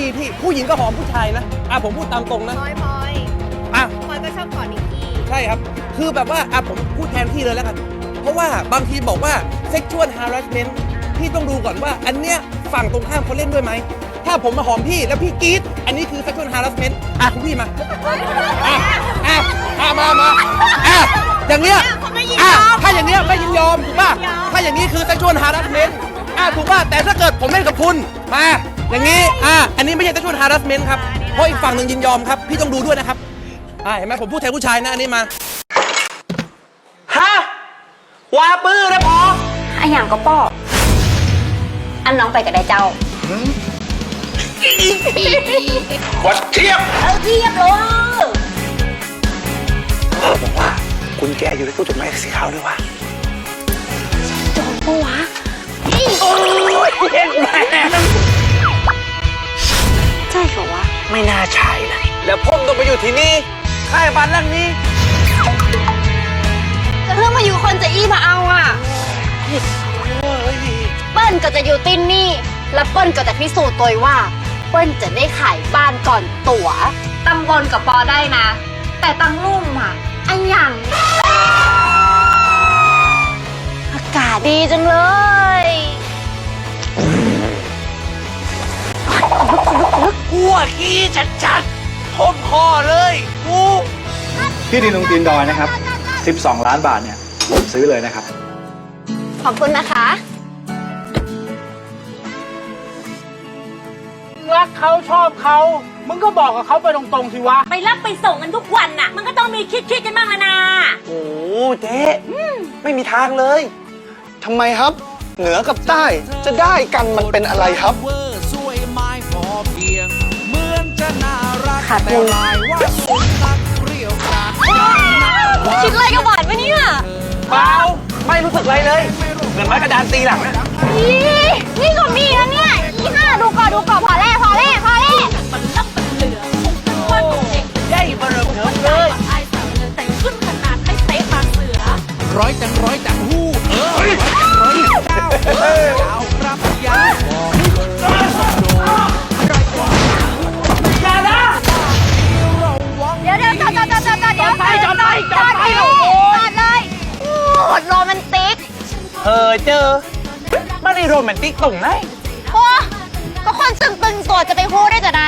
มีพี่ผู้หญิงก็หอมผู้ชายนะอะผมพูดตามตรงนะพลอยพลอยอะ พลอยก็ชอบกอดนิกกี้ใช่ครับ คือแบบว่าอะผมพูดแทนพี่เลยแล้วกัน เพราะว่าบางทีบอกว่า sexual harassment พี่ต้องดูก่อนว่า อันเนี้ยฝั่งตรงข้ามเขาเล่นด้วยไหม ถ้าผมมาหอมพี่แล้วพี่กรี๊ดอันนี้คือ sexual harassment อะคุณพี่มา อะอะอะมามาอะอย่างเงี้ยเขาไม่ยินอะยอมถ้าอย่างเงี้ยไม่ยินยอมถูกป่ะไม่ยินยอมถ้าอย่างนี้คือ sexual harassment อะถูกป่ะ แต่ถ้าเกิดผมเล่นกับคุณ มา อย่างนี้ อะอันนี้ไม่ใช่ sexual harassment ครับ เพราะอีกฝั่งหนึ่งยินยอมครับ พี่ต้องดูด้วยนะครับ อะเห็นไหมผมพูดแทนผู้ชายนะ อันนี้มา ฮะวาปื้อนะพออันอย่างก็ป้ออันน้องไปกับได้เจ้าวัดเทียบเอาเทียบเลยบอกว่าคุณแกอยู่ในตู้จดหมายสีขาวด้วยวะโจรปะวะโอ้ยเห็นไหม ใช่เหรอวะไม่น่าใช่นะแล้วผมต้องไปอยู่ที่นี่ค่ายบ้านหลังนี้จะเรื่องมาอยู่คนจะอี้มาเอาอะเปิ้ลก็จะอยู่ตินนี่ แล้วเปิ้ลก็จะพิสูจน์ตัวเองว่า เปิ้ลจะได้ขายบ้านก่อนตั๋วตังบนกับปอได้นะ แต่ตังลุ่มอะอันอย่างอากาศดีจังเลย วขี้ชัดๆผมคอเลยกูที่ดินตรงตีนดอยนะครับ 12 ล้านบาทเนี่ยซื้อเลยนะครับ ขอบคุณนะคะ รักเขาชอบเขา มึงก็บอกกับเขาไปตรงๆสิวะ ไปรับไปส่งกันทุกวันน่ะ มันก็ต้องมีคิดคิดๆกันบ้างอะนะโอ้เจ๊ไม่มีทางเลย ทำไมครับ เหนือกับใต้จะได้กันมันเป็นอะไรครับ ขาดทุนคิดอะไรกับหวานปะเนี่ยเปล่าไม่รู้สึกอะไรเลยเหมือนไม้กระดานตีหลังนะอีนี่ก็มีนะเนี่ยอีห่าดูก่อนดูก่อนพอแล้วพอแล้วพอแล้วมันรับมันเหลือคงเป็นวันของเด็กใหญ่เบร์เทิมเลยไอ้สาวเต่งขึ้นขนาดไม่เตะปากเสือร้อยจังร้อย อเจอไม่ได้โรแมนติกตรงไหนโอ้ก็คนตึงๆตัวจะไปฮู้ได้แต่ใด